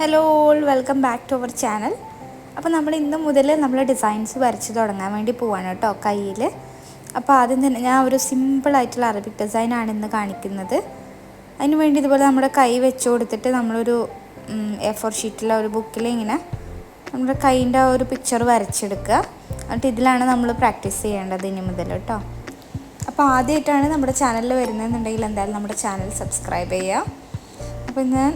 Hello all welcome back to our channel അപ്പോൾ നമ്മൾ ഇന്ന് മുതൽ നമ്മൾ ഡിസൈൻസ് വരച്ച് തുടങ്ങാൻ വേണ്ടി പോവാണ് കേട്ടോ കയ്യിൽ അപ്പോൾ ആദ്യം തന്നെ ഞാൻ ഒരു സിമ്പിളായിട്ടുള്ള അറബിക് ഡിസൈനാണ് ഇന്ന് കാണിക്കുന്നത്. അതിന് വേണ്ടി ഇതുപോലെ നമ്മുടെ കൈ വെച്ച് കൊടുത്തിട്ട് നമ്മളൊരു എ ഫോർ ഷീറ്റിലെ ഒരു ബുക്കിൽ ഇങ്ങനെ നമ്മുടെ കൈന്റെ ഒരു പിക്ചർ വരച്ചെടുക്കുക. എന്നിട്ട് ഇതിലാണ് നമ്മൾ പ്രാക്ടീസ് ചെയ്യേണ്ടത് ഇനി മുതൽ കേട്ടോ. അപ്പോൾ ആദ്യമായിട്ടാണ് നമ്മുടെ ചാനലിൽ വരുന്നതെന്നുണ്ടെങ്കിൽ എന്തായാലും നമ്മുടെ ചാനൽ സബ്സ്ക്രൈബ് ചെയ്യുക. അപ്പോൾ ഞാൻ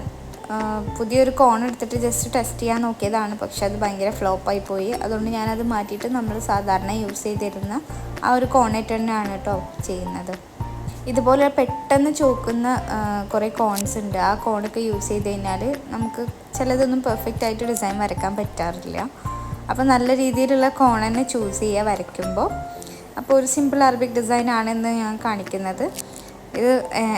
പുതിയൊരു കോൺ എടുത്തിട്ട് ജസ്റ്റ് ടെസ്റ്റ് ചെയ്യാൻ നോക്കിയതാണ്. പക്ഷെ അത് ഭയങ്കര ഫ്ലോപ്പായി പോയി. അതുകൊണ്ട് ഞാനത് മാറ്റിയിട്ട് നമ്മൾ സാധാരണ യൂസ് ചെയ്തിരുന്ന ആ ഒരു കോണേറ്റ് തന്നെയാണ് കേട്ടോ ചെയ്യുന്നത്. ഇതുപോലെ പെട്ടെന്ന് ചോക്കുന്ന കുറേ കോൺസ് ഉണ്ട്. ആ കോണൊക്കെ യൂസ് ചെയ്ത് കഴിഞ്ഞാൽ നമുക്ക് ചിലതൊന്നും പെർഫെക്റ്റ് ആയിട്ട് ഡിസൈൻ വരയ്ക്കാൻ പറ്റാറില്ല. അപ്പോൾ നല്ല രീതിയിലുള്ള കോൺ തന്നെ ചൂസ് ചെയ്യുക വരയ്ക്കുമ്പോൾ. അപ്പോൾ ഒരു സിമ്പിൾ അറബിക് ഡിസൈൻ ആണെന്ന് ഞാൻ കാണിക്കുന്നത്. ഇത്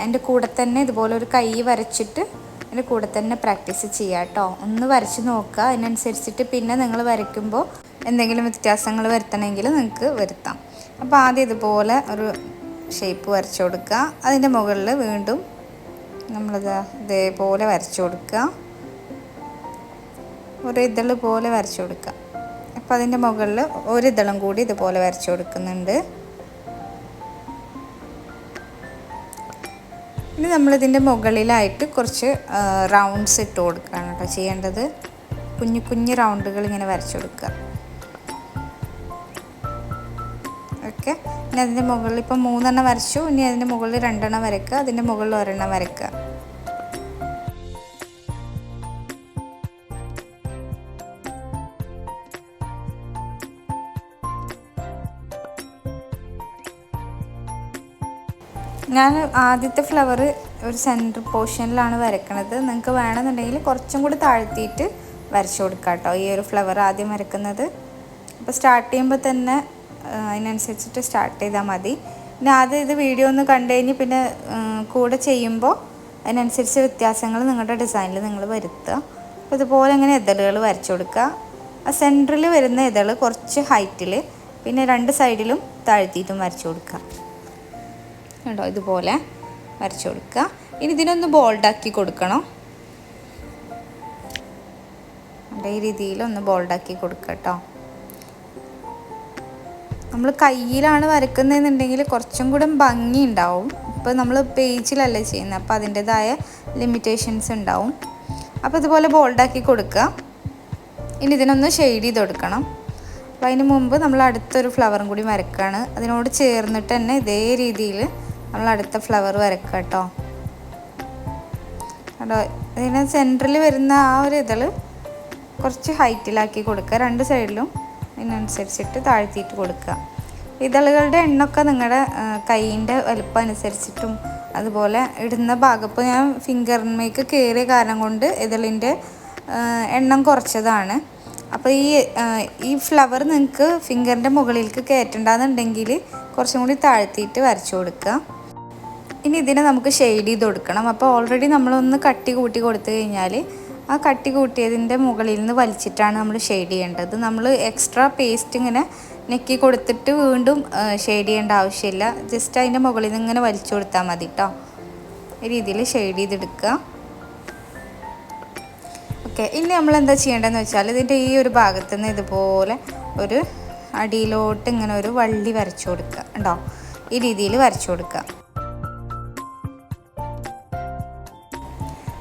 എന്റെ കൂടെ തന്നെ ഇതുപോലെ ഒരു കൈ വരച്ചിട്ട് എന്റെ കൂടെ തന്നെ പ്രാക്ടീസ് ചെയ്യുക കേട്ടോ ഒന്ന് വരച്ച് നോക്കുക. അതിനനുസരിച്ചിട്ട് പിന്നെ നിങ്ങൾ വരയ്ക്കുമ്പോൾ എന്തെങ്കിലും വ്യത്യാസങ്ങൾ വരുത്തണമെങ്കിൽ നിങ്ങൾക്ക് വരുത്താം. അപ്പോൾ ആദ്യം ഇതുപോലെ ഒരു ഷേപ്പ് വരച്ചു കൊടുക്കുക. അതിന്റെ മുകളിൽ വീണ്ടും നമ്മളത് ഇതേപോലെ വരച്ചു കൊടുക്കുക. ഒരു ഇതൾ പോലെ വരച്ചു കൊടുക്കുക. അപ്പോൾ അതിന്റെ മുകളിൽ ഒരു ഇതളും കൂടി ഇതുപോലെ വരച്ചു കൊടുക്കുന്നുണ്ട്. ഇനി നമ്മളിതിന്റെ മുകളിലായിട്ട് കുറച്ച് റൗണ്ട്സ് ഇട്ട് കൊടുക്കുകയാണ് കേട്ടോ ചെയ്യേണ്ടത്. കുഞ്ഞു കുഞ്ഞു റൗണ്ടുകൾ ഇങ്ങനെ വരച്ചു കൊടുക്കുക. ഓക്കെ. ഇനി അതിന്റെ മുകളിൽ ഇപ്പം മൂന്നെണ്ണം വരച്ചു. ഇനി അതിന്റെ മുകളിൽ രണ്ടെണ്ണം വരയ്ക്കുക. അതിന്റെ മുകളിൽ ഒരെണ്ണം വരയ്ക്കുക. ഞാൻ ആദ്യത്തെ ഫ്ലവർ ഒരു സെന്റർ പോർഷനിലാണ് വരയ്ക്കണത് നിങ്ങൾക്ക് വേണമെന്നുണ്ടെങ്കിൽ കുറച്ചും കൂടി താഴ്ത്തിയിട്ട് വരച്ചു കൊടുക്കാം കേട്ടോ ഈ ഒരു ഫ്ലവർ ആദ്യം വരയ്ക്കുന്നത് അപ്പോൾ സ്റ്റാർട്ട് ചെയ്യുമ്പോൾ തന്നെ അതിനനുസരിച്ചിട്ട് സ്റ്റാർട്ട് ചെയ്താൽ മതി. പിന്നെ ആദ്യം ഇത് വീഡിയോ ഒന്ന് കണ്ടു കഴിഞ്ഞ് പിന്നെ കൂടെ ചെയ്യുമ്പോൾ അതിനനുസരിച്ച് വ്യത്യാസങ്ങൾ നിങ്ങളുടെ ഡിസൈനിൽ നിങ്ങൾ വരുത്തുക. അപ്പോൾ ഇതുപോലെ ഇങ്ങനെ ഇതളുകൾ വരച്ചു കൊടുക്കുക. ആ സെന്ററിൽ വരുന്ന ഇതൾ കുറച്ച് ഹൈറ്റിൽ പിന്നെ രണ്ട് സൈഡിലും താഴ്ത്തിയിട്ടും വരച്ചു കൊടുക്കുക. കണ്ടോ? ഇതുപോലെ വരച്ചു കൊടുക്കുക. ഇനി ഇതിനൊന്ന് ബോൾഡാക്കി കൊടുക്കണം? ഈ രീതിയിൽ ഒന്ന് ബോൾഡാക്കി കൊടുക്കുക നമ്മൾ കയ്യിലാണ് വരക്കുന്നതെന്നുണ്ടെങ്കിൽ കുറച്ചും കൂടെ ഭംഗി ഉണ്ടാവും. ഇപ്പോൾ നമ്മൾ പേജിലല്ലേ ചെയ്യുന്നത്. അപ്പോൾ അതിന്റെതായ ലിമിറ്റേഷൻസ് ഉണ്ടാവും. അപ്പോൾ ഇതുപോലെ ബോൾഡാക്കി കൊടുക്കുക. ഇനി ഇതിനൊന്ന് ഷെയ്ഡ് ചെയ്ത് കൊടുക്കണം. അപ്പോൾ അതിന് മുമ്പ് നമ്മൾ അടുത്തൊരു ഫ്ലവറും കൂടി വരക്കുകയാണ് അതിനോട് ചേർന്നിട്ട് തന്നെ ഇതേ രീതിയിൽ നമ്മൾ അടുത്ത ഫ്ലവർ വരക്കുക കേട്ടോ. കേട്ടോ ഇതിന് സെന്ററിൽ വരുന്ന ആ ഒരു ഇതൾ കുറച്ച് ഹൈറ്റിലാക്കി കൊടുക്കുക രണ്ട് സൈഡിലും ഇതിനനുസരിച്ചിട്ട് താഴ്ത്തിയിട്ട് കൊടുക്കുക ഇതളുകളുടെ എണ്ണൊക്കെ നിങ്ങളുടെ കൈയിന്റെ വലുപ്പം അനുസരിച്ചിട്ടും അതുപോലെ ഇടുന്ന ഭാഗം. ഇപ്പോൾ ഞാൻ ഫിംഗറിന്മേക്ക് കയറിയ കാരണം കൊണ്ട് ഇതളിന്റെ എണ്ണം കുറച്ചതാണ്. അപ്പോൾ ഈ ഈ ഫ്ലവർ നിങ്ങൾക്ക് ഫിംഗറിന്റെ മുകളിലേക്ക് കയറ്റണ്ടെന്നുണ്ടെങ്കിൽ കുറച്ചും കൂടി താഴ്ത്തിയിട്ട് വരച്ചു കൊടുക്കുക ഇനി ഇതിനെ നമുക്ക് ഷെയ്ഡ് ചെയ്ത് കൊടുക്കണം. അപ്പോൾ ഓൾറെഡി നമ്മളൊന്ന് കട്ടി കൂട്ടി കൊടുത്തു കഴിഞ്ഞാൽ ആ കട്ടി കൂട്ടിയതിന്റെ മുകളിൽ നിന്ന് വലിച്ചിട്ടാണ് നമ്മൾ ഷെയ്ഡ് ചെയ്യേണ്ടത്. നമ്മൾ എക്സ്ട്രാ പേസ്റ്റ് ഇങ്ങനെ നെക്കി കൊടുത്തിട്ട് വീണ്ടും ഷെയ്ഡ് ചെയ്യേണ്ട ആവശ്യമില്ല. ജസ്റ്റ് അതിന്റെ മുകളിൽ നിന്ന് ഇങ്ങനെ വലിച്ചു കൊടുത്താൽ മതി കേട്ടോ ഈ രീതിയിൽ ഷെയ്ഡ് ചെയ്തെടുക്കുക. ഓക്കെ ഇനി നമ്മൾ എന്താ ചെയ്യേണ്ടതെന്ന് വെച്ചാൽ ഇതിന്റെ ഈ ഒരു ഭാഗത്ത് നിന്ന് ഇതുപോലെ ഒരു അടിയിലോട്ട് ഇങ്ങനെ ഒരു വള്ളി വരച്ചു കൊടുക്കുക ഉണ്ടോ ഈ രീതിയിൽ വരച്ചു കൊടുക്കുക.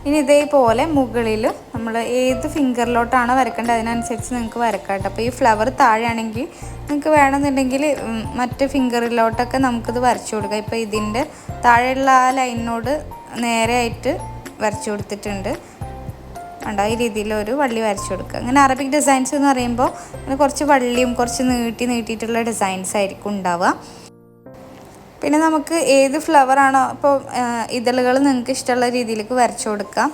ഇനി ഇതേപോലെ മുകളിൽ നമ്മൾ ഏത് ഫിംഗറിലോട്ടാണ് വരക്കേണ്ടത് അതിനനുസരിച്ച് നിങ്ങൾക്ക് വരക്കാം കേട്ടോ. അപ്പോൾ ഈ ഫ്ലവർ താഴെയാണെങ്കിൽ നിങ്ങൾക്ക് വേണമെന്നുണ്ടെങ്കിൽ മറ്റ് ഫിംഗറിലോട്ടൊക്കെ നമുക്കിത് വരച്ചു കൊടുക്കാം. ഇപ്പോൾ ഇതിന്റെ താഴെയുള്ള ആ ലൈനിനോട് നേരെയായിട്ട് വരച്ചു കൊടുത്തിട്ടുണ്ട്. കണ്ടോ? ഈ രീതിയിലൊരു വള്ളി വരച്ചു കൊടുക്കുക. അങ്ങനെ അറബിക് ഡിസൈൻസ് എന്ന് പറയുമ്പോൾ അങ്ങനെ കുറച്ച് വള്ളിയും കുറച്ച് നീട്ടി നീട്ടിയിട്ടുള്ള ഡിസൈൻസ് ആയിരിക്കും ഉണ്ടാവുക. പിന്നെ നമുക്ക് ഏത് ഫ്ലവർ ആണോ അപ്പോൾ ഇതളുകൾ നിങ്ങൾക്ക് ഇഷ്ടമുള്ള രീതിയിലേക്ക് വരച്ചു കൊടുക്കാം.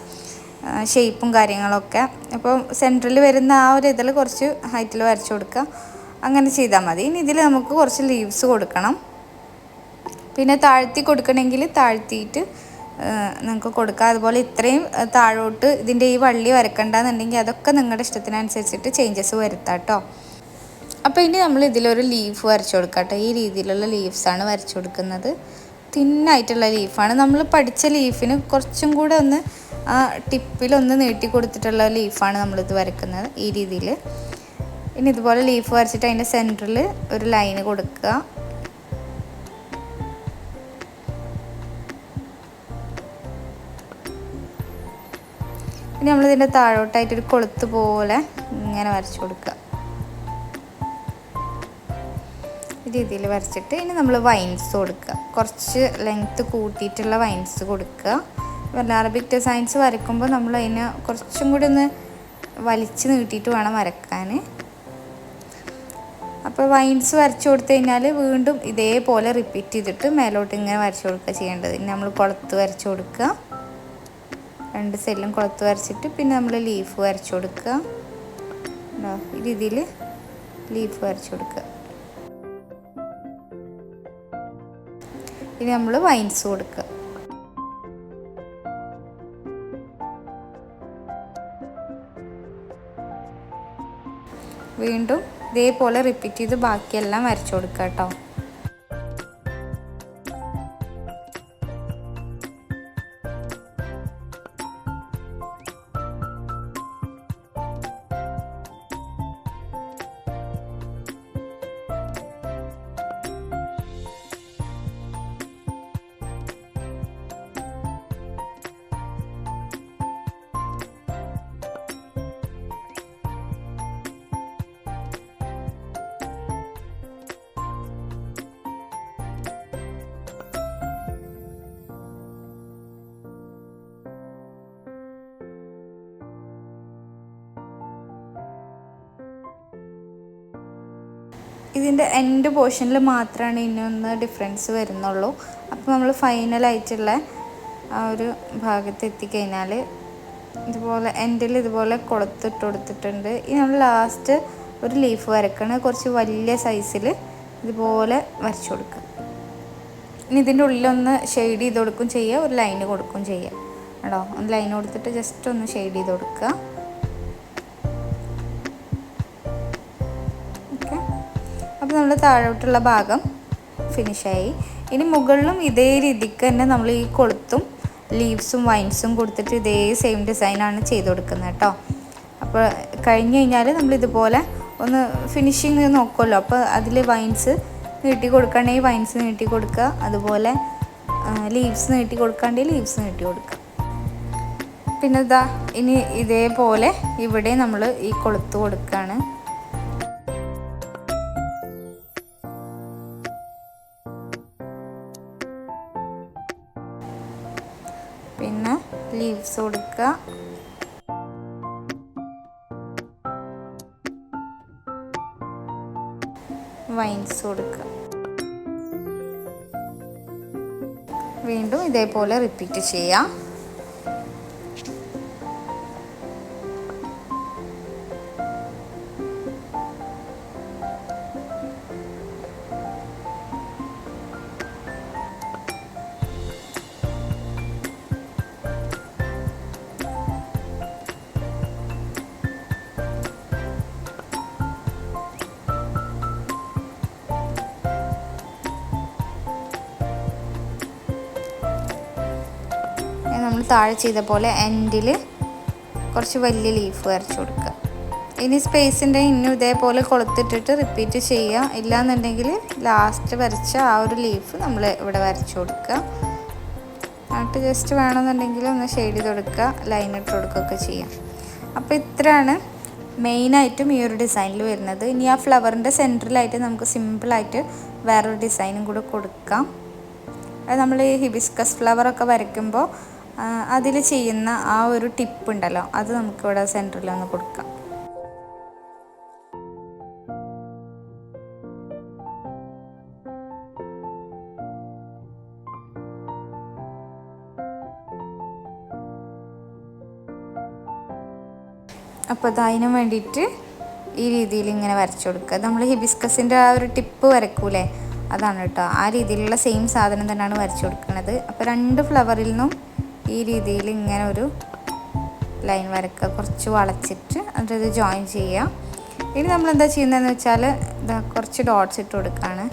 ഷേപ്പും കാര്യങ്ങളൊക്കെ. അപ്പോൾ സെന്ററിൽ വരുന്ന ആ ഒരു ഇതൾ കുറച്ച് ഹൈറ്റിൽ വരച്ചു കൊടുക്കുക അങ്ങനെ ചെയ്താൽ മതി. ഇനി ഇതിൽ നമുക്ക് കുറച്ച് ലീവ്സ് കൊടുക്കണം. പിന്നെ താഴ്ത്തി കൊടുക്കണമെങ്കിൽ താഴ്ത്തിയിട്ട് നിങ്ങൾക്ക് കൊടുക്കാം. അതുപോലെ ഇത്രയും താഴോട്ട് ഇതിന്റെ ഈ വള്ളി വരക്കണ്ടെന്നുണ്ടെങ്കിൽ അതൊക്കെ നിങ്ങളുടെ ഇഷ്ടത്തിനനുസരിച്ചിട്ട് ചേഞ്ചസ് വരുത്താം കേട്ടോ അപ്പോൾ ഇനി നമ്മൾ ഇതിലൊരു ലീഫ് വരച്ചു കൊടുക്കാം കേട്ടോ ഈ രീതിയിലുള്ള ലീവ്സാണ് വരച്ചു കൊടുക്കുന്നത്. തിന്നായിട്ടുള്ള ലീഫാണ് നമ്മൾ പഠിച്ച ലീഫിന് കുറച്ചും കൂടെ ഒന്ന് ആ ടിപ്പിലൊന്ന് നീട്ടി കൊടുത്തിട്ടുള്ള ലീഫാണ് നമ്മളിത് വരക്കുന്നത് ഈ രീതിയിൽ ഇനി ഇതുപോലെ ലീഫ് വരച്ചിട്ട് അതിന്റെ സെന്ററിൽ ഒരു ലൈന് കൊടുക്കുക. ഇനി നമ്മളിതിന്റെ താഴോട്ടായിട്ടൊരു കൊളുത്ത് പോലെ ഇങ്ങനെ വരച്ചു കൊടുക്കുക. രീതിയിൽ വരച്ചിട്ട് ഇനി നമ്മൾ വൈൻസ് കൊടുക്കുക. കുറച്ച് ലെങ്ത്ത് കൂട്ടിയിട്ടുള്ള വൈൻസ് കൊടുക്കുക. വല്ല അറബിക് ഡിസൈൻസ് വരയ്ക്കുമ്പോൾ നമ്മൾ അതിനെ കുറച്ചും കൂടി ഒന്ന് വലിച്ചു നീട്ടിയിട്ട് വേണം വരക്കാൻ അപ്പോൾ വൈൻസ് വരച്ചു കൊടുത്തു കഴിഞ്ഞാൽ വീണ്ടും ഇതേപോലെ റിപ്പീറ്റ് ചെയ്തിട്ട് മേലോട്ട് ഇങ്ങനെ വരച്ചു കൊടുക്കുക ചെയ്യേണ്ടത്. ഇനി നമ്മൾ കുളത്ത് വരച്ചു കൊടുക്കുക. രണ്ട് സെല്ലും കുളത്ത് വരച്ചിട്ട് പിന്നെ നമ്മൾ ലീഫ് വരച്ചു കൊടുക്കുക. ഈ രീതിയിൽ ലീഫ് വരച്ചു കൊടുക്കുക. ഇനി നമ്മൾ വൈൻസ് കൊടുക്കുക. വീണ്ടും ഇതേപോലെ റിപ്പീറ്റ് ചെയ്ത് ബാക്കിയെല്ലാം വരച്ചു കൊടുക്കുക കേട്ടോ. ഇതിന്റെ എൻഡ് പോർഷനിൽ മാത്രമാണ് ഇനിയൊന്ന് ഡിഫറൻസ് വരുന്നുള്ളൂ. അപ്പോൾ നമ്മൾ ഫൈനലായിട്ടുള്ള ആ ഒരു ഭാഗത്ത് എത്തിക്കഴിഞ്ഞാൽ ഇതുപോലെ എൻഡിൽ ഇതുപോലെ കൊളുത്തിട്ട് കൊടുത്തിട്ടുണ്ട്. ഇനി നമ്മൾ ലാസ്റ്റ് ഒരു ലീഫ് വരക്കണം. കുറച്ച് വലിയ സൈസിൽ ഇതുപോലെ വരച്ചു കൊടുക്കുക. ഇനി ഇതിന്റെ ഉള്ളിലൊന്ന് ഷെയ്ഡ് ചെയ്ത് കൊടുക്കും ചെയ്യുക. ഒരു ലൈന് കൊടുക്കും ചെയ്യുക. കേട്ടോ? ഒന്ന് ലൈൻ കൊടുത്തിട്ട് ജസ്റ്റ് ഒന്ന് ഷെയ്ഡ് ചെയ്ത് കൊടുക്കുക. അപ്പോൾ നമ്മൾ താഴോട്ടുള്ള ഭാഗം ഫിനിഷായി ഇനി മുകളിലും ഇതേ രീതിക്ക് തന്നെ നമ്മൾ ഈ കൊളുത്തും ലീവ്സും വൈൻസും കൊടുത്തിട്ട് ഇതേ സെയിം ഡിസൈനാണ് ചെയ്ത് കൊടുക്കുന്നത് കേട്ടോ. അപ്പോൾ കഴിഞ്ഞ് കഴിഞ്ഞാൽ നമ്മൾ ഇതുപോലെ ഒന്ന് ഫിനിഷിങ് നോക്കുമല്ലോ അപ്പോൾ അതിൽ വൈൻസ് നീട്ടി കൊടുക്കുകയാണെങ്കിൽ വൈൻസ് നീട്ടി കൊടുക്കുക. അതുപോലെ ലീവ്സ് നീട്ടി കൊടുക്കാണ്ടെങ്കിൽ ലീവ്സ് നീട്ടി കൊടുക്കുക. പിന്നെ ഇതാ ഇനി ഇതേപോലെ ഇവിടെ നമ്മൾ ഈ കൊളുത്ത് കൊടുക്കുകയാണ്. ലീവ്സ് കൊടുക്കുക. വൈൻസ് കൊടുക്കുക. വീണ്ടും ഇതേപോലെ റിപ്പീറ്റ് ചെയ്യാം. നമ്മൾ താഴെ ചെയ്ത പോലെ എൻഡിൽ കുറച്ച് വലിയ ലീഫ് വരച്ചു കൊടുക്കുക. ഇനി സ്പേസിന്റെ ഇന്നും ഇതേപോലെ കൊളുത്തിട്ടിട്ട് റിപ്പീറ്റ് ചെയ്യുക. ഇല്ലാന്നുണ്ടെങ്കിൽ ലാസ്റ്റ് വരച്ച ആ ഒരു ലീഫ് നമ്മൾ ഇവിടെ വരച്ചു കൊടുക്കുക. എന്നിട്ട് ജസ്റ്റ് വേണമെന്നുണ്ടെങ്കിൽ ഒന്ന് ഷെയ്ഡ് ചെയ്ത് കൊടുക്കുക. ലൈൻ ഇട്ട് കൊടുക്കുകയൊക്കെ ചെയ്യാം. അപ്പോൾ ഇത്രയാണ് മെയിനായിട്ടും ഈ ഒരു ഡിസൈനിൽ വരുന്നത്. ഇനി ആ ഫ്ലവറിന്റെ സെന്ററിലായിട്ട് നമുക്ക് സിമ്പിളായിട്ട് വേറൊരു ഡിസൈനും കൂടെ കൊടുക്കാം. അത് നമ്മൾ ഈ ഹിബിസ്കസ് ഫ്ലവറൊക്കെ വരയ്ക്കുമ്പോൾ അതിൽ ചെയ്യുന്ന ആ ഒരു ടിപ്പ് ഉണ്ടല്ലോ. അത് നമുക്കിവിടെ സെന്ററിൽ ഒന്ന് കൊടുക്കാം. അപ്പോൾ അത് അതിന് വേണ്ടിയിട്ട് ഈ രീതിയിൽ ഇങ്ങനെ വരച്ചു കൊടുക്കുക. നമ്മൾ ഹിബിസ്കസിന്റെ ആ ഒരു ടിപ്പ് വരക്കൂലേ? അതാണ് കേട്ടോ. ആ രീതിയിലുള്ള സെയിം സാധനം തന്നെയാണ് വരച്ചു കൊടുക്കുന്നത്. അപ്പോൾ രണ്ട് ഫ്ലവറിൽ നിന്നും ഈ രീതിയിൽ ഇങ്ങനെ ഒരു ലൈൻ വരക്കുക. കുറച്ച് വളച്ചിട്ട് അതായത് ജോയിൻ ചെയ്യുക. ഇനി നമ്മൾ എന്താ ചെയ്യുന്നതെന്ന് വെച്ചാൽ ഇതാ കുറച്ച് ഡോട്ട്സ് ഇട്ട് കൊടുക്കുകയാണ്.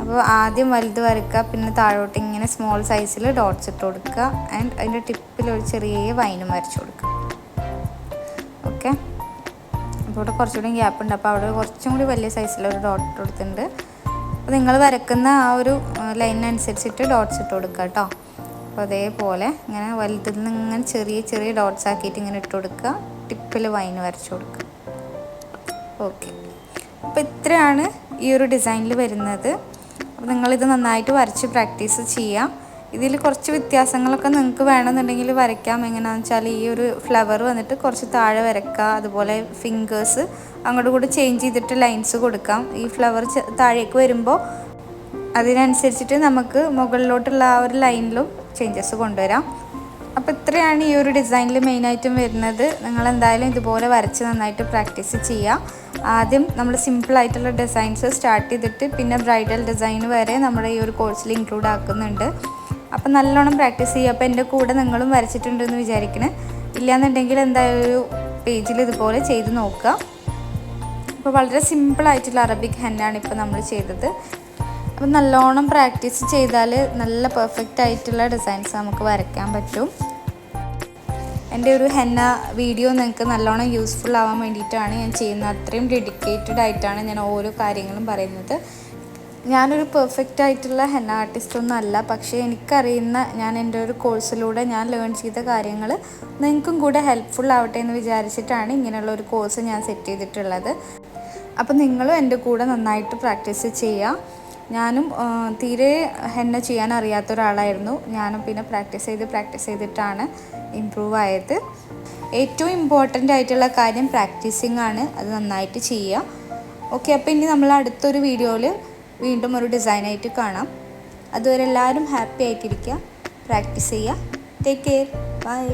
അപ്പോൾ ആദ്യം വലുത് വരക്കുക പിന്നെ താഴോട്ട് ഇങ്ങനെ സ്മോൾ സൈസിൽ ഡോട്ട്സ് ഇട്ട് കൊടുക്കുക ആൻഡ് അതിന്റെ ടിപ്പിൽ ഒരു ചെറിയ വൈനും വരച്ച് കൊടുക്കുക. ഓക്കെ അപ്പോൾ ഇവിടെ കുറച്ചുകൂടി ഗ്യാപ്പ് ഉണ്ട്. അപ്പോൾ അവിടെ കുറച്ചും കൂടി വലിയ സൈസിലൊരു ഡോട്ട് ഇട്ട് കൊടുത്തിട്ടുണ്ട്. അപ്പോൾ നിങ്ങൾ വരക്കുന്ന ആ ഒരു ലൈനിനനുസരിച്ചിട്ട് ഡോട്ട്സ് ഇട്ട് കൊടുക്കുക കേട്ടോ. അപ്പോൾ അതേപോലെ ഇങ്ങനെ വലുതിൽ നിന്ന് ഇങ്ങനെ ചെറിയ ചെറിയ ഡോട്ട്സ് ആക്കിയിട്ട് ഇങ്ങനെ ഇട്ട് കൊടുക്കുക. ടിപ്പിൽ വൈൻ വരച്ചു കൊടുക്കുക. ഓക്കെ അപ്പോൾ ഇത്രയാണ് ഈ ഒരു ഡിസൈനിൽ വരുന്നത്. അപ്പോൾ നിങ്ങളിത് നന്നായിട്ട് വരച്ച് പ്രാക്ടീസ് ചെയ്യാം ഇതിൽ കുറച്ച് വ്യത്യാസങ്ങളൊക്കെ നിങ്ങൾക്ക് വേണമെന്നുണ്ടെങ്കിൽ വരയ്ക്കാം. എങ്ങനെയാണെന്ന് വെച്ചാൽ ഈ ഒരു ഫ്ലവർ വന്നിട്ട് കുറച്ച് താഴെ വരയ്ക്കുക. അതുപോലെ ഫിംഗേഴ്സ് അങ്ങോട്ട് കൂടി ചേഞ്ച് ചെയ്തിട്ട് ലൈൻസ് കൊടുക്കാം. ഈ ഫ്ലവർ താഴേക്ക് വരുമ്പോൾ അതിനനുസരിച്ചിട്ട് നമുക്ക് മുകളിലോട്ടുള്ള ആ ഒരു ലൈനിലും ചേഞ്ചസ് കൊണ്ടുവരാം. അപ്പോൾ ഇത്രയാണ് ഈ ഒരു ഡിസൈനിൽ മെയിനായിട്ടും വരുന്നത്. നിങ്ങൾ എന്തായാലും ഇതുപോലെ വരച്ച് നന്നായിട്ട് പ്രാക്ടീസ് ചെയ്യുക ആദ്യം നമ്മൾ സിമ്പിളായിട്ടുള്ള ഡിസൈൻസ് സ്റ്റാർട്ട് ചെയ്തിട്ട് പിന്നെ ബ്രൈഡൽ ഡിസൈൻ വരെ നമ്മുടെ ഈ ഒരു കോഴ്സിൽ ഇൻക്ലൂഡ് ആക്കുന്നുണ്ട്. അപ്പോൾ നല്ലോണം പ്രാക്ടീസ് ചെയ്യുക അപ്പോൾ എന്റെ കൂടെ നിങ്ങളും വരച്ചിട്ടുണ്ടെന്ന് വിചാരിക്കണേ. ഇല്ലയെന്നുണ്ടെങ്കിൽ എന്തായാലും ഒരു പേജിൽ ഇതുപോലെ ചെയ്ത് നോക്കുക അപ്പോൾ വളരെ സിമ്പിളായിട്ടുള്ള അറബിക് ഹെന്നാണ് ഇപ്പോൾ നമ്മൾ ചെയ്തത്. അപ്പം നല്ലോണം പ്രാക്ടീസ് ചെയ്താൽ നല്ല പെർഫെക്റ്റ് ആയിട്ടുള്ള ഡിസൈൻസ് നമുക്ക് വരയ്ക്കാൻ പറ്റും. എന്റെ ഒരു ഹെന്ന വീഡിയോ നിങ്ങൾക്ക് നല്ലോണം യൂസ്ഫുൾ ആവാൻ വേണ്ടിയിട്ടാണ് ഞാൻ ചെയ്യുന്നത്. അത്രയും ഡെഡിക്കേറ്റഡ് ആയിട്ടാണ് ഞാൻ ഓരോ കാര്യങ്ങളും പറയുന്നത്. ഞാനൊരു പെർഫെക്റ്റ് ആയിട്ടുള്ള ഹെന്ന ആർട്ടിസ്റ്റ് ഒന്നും അല്ല. പക്ഷേ എനിക്കറിയുന്ന ഞാൻ എന്റെ ഒരു കോഴ്സിലൂടെ ഞാൻ ലേൺ ചെയ്ത കാര്യങ്ങൾ നിങ്ങൾക്കും കൂടെ ഹെൽപ്ഫുൾ ആവട്ടെ എന്ന് വിചാരിച്ചിട്ടാണ് ഇങ്ങനെയുള്ള ഒരു കോഴ്സ് ഞാൻ സെറ്റ് ചെയ്തിട്ടുള്ളത്. അപ്പോൾ നിങ്ങളും എന്റെ കൂടെ നന്നായിട്ട് പ്രാക്ടീസ് ചെയ്യുക ഞാനും തീരെ ഹെന്ന ചെയ്യാൻ അറിയാത്ത ഒരാളായിരുന്നു. ഞാനും പിന്നെ പ്രാക്ടീസ് ചെയ്ത് പ്രാക്ടീസ് ചെയ്തിട്ടാണ് ഇമ്പ്രൂവ് ആയത്. ഏറ്റവും ഇമ്പോർട്ടന്റ് ആയിട്ടുള്ള കാര്യം പ്രാക്ടീസിങ് ആണ്. അത് നന്നായിട്ട് ചെയ്യുക ഓക്കെ അപ്പോൾ ഇനി നമ്മൾ അടുത്തൊരു വീഡിയോയിൽ വീണ്ടും ഒരു ഡിസൈനായിട്ട് കാണാം. അതുവരെ എല്ലാവരും ഹാപ്പി ആയിട്ടിരിക്കുക. പ്രാക്ടീസ് ചെയ്യുക. Take care bye